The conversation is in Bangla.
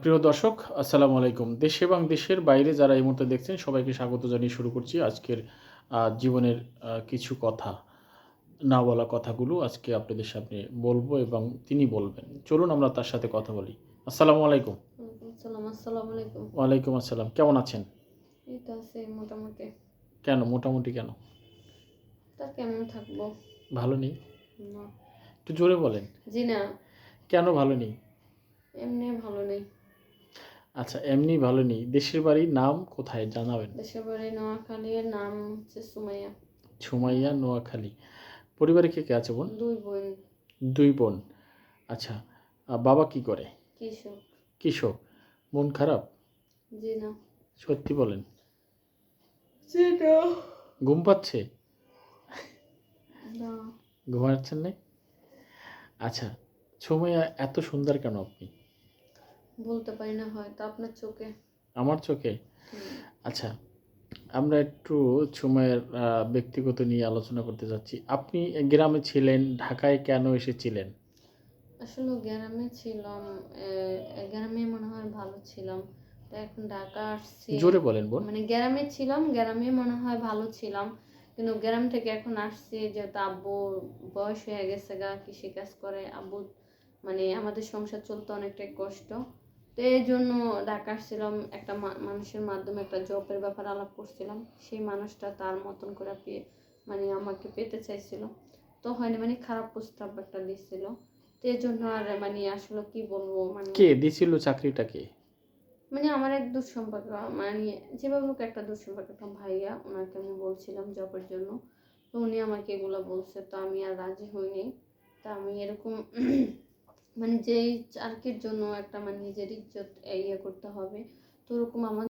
প্রিয় দর্শক আসসালামু আলাইকুম। দেশে এবং দেশের বাইরে যারা এই মুহূর্তে দেখছেন সবাইকে স্বাগত জানিয়ে শুরু করছি আজকের জীবনের কিছু কথা না বলা কথাগুলো আজকে আপনাদের সামনে বলব এবং তিনি বলবেন। চলুন আমরা তার সাথে কথা বলি। আসসালামু আলাইকুম। ওয়ালাইকুম আসসালাম আলাইকুম। ওয়ালাইকুম আসসালাম। কেমন আছেন? মোটামুটি। কেন মোটামুটি কেন? তা কেমন থাকব? ভালো নেই? একটু জোরে বলেন। জি না কেন ভালো নেই? এমনি ভালো নেই। আচ্ছা এমনি ভালো নেই। দেশের বাড়ির নাম কোথায় জানাবেন? দেশের বাড়ি নোয়াখালীর নাম হচ্ছে সুমাইয়া। সুমাইয়া নোয়াখালী। পরিবারে কে কে আছে বোন? দুই বোন। দুই বোন। আচ্ছা বাবা কি করে? কৃষক। কৃষক। মন খারাপ? জি না। সত্যি বলেন। জি না। ঘুম পাচ্ছে? না। ঘুমাচ্ছেন না? আচ্ছা সুমাইয়া এত সুন্দর কেন আপনি? বলতে পারি না হয়তো আপনার চোখে। আমার চোখে? আচ্ছা আমরা একটু সময়ের ব্যক্তিগত নিয়ে আলোচনা করতে যাচ্ছি। আপনি গ্রামে ছিলেন ঢাকায় কেন এসেছিলেন? আসলে গ্রামে ছিলাম গ্রামে মনে হয় ভালো ছিলাম। তো এখন ঢাকা আসছি। জোরে বলেন বোন। মানে গ্রামে ছিলাম গ্রামে মনে হয় ভালো ছিলাম। কিন্তু গ্রাম থেকে এখন আসছি যেহেতু আব্বু বয়স হয়ে গেছে গা কৃষি কাজ করে। আব্বু মানে আমাদের সংসার চলতে অনেকটাই কষ্ট। তো এই জন্য ঢাকা আসছিলাম একটা মানুষের মাধ্যমে একটা জবের ব্যাপার আলাপ করছিলাম। সেই মানুষটা তার মতন করে পেয়ে মানে আমাকে পেতে চাইছিল। তো হয়নি মানে খারাপ প্রস্তাব একটা দিচ্ছিল তো এই জন্য আর মানে আসলে কি বলব মানে কে দিছিল চাকরিটা কে? মানে আমার এক দূর সম্পর্ক মানে যেভাবে হোক একটা দূর সম্পর্ক একটা ভাইয়া ওনাকে আমি বলছিলাম জবের জন্য। তো উনি আমাকে এগুলো বলছে তো আমি আর রাজি হইনি। তা আমি এরকম মানে যেই চার্কের জন্য একটা মানে নিজের ইজ্জত ইয়ে করতে হবে। তো ওরকম আমার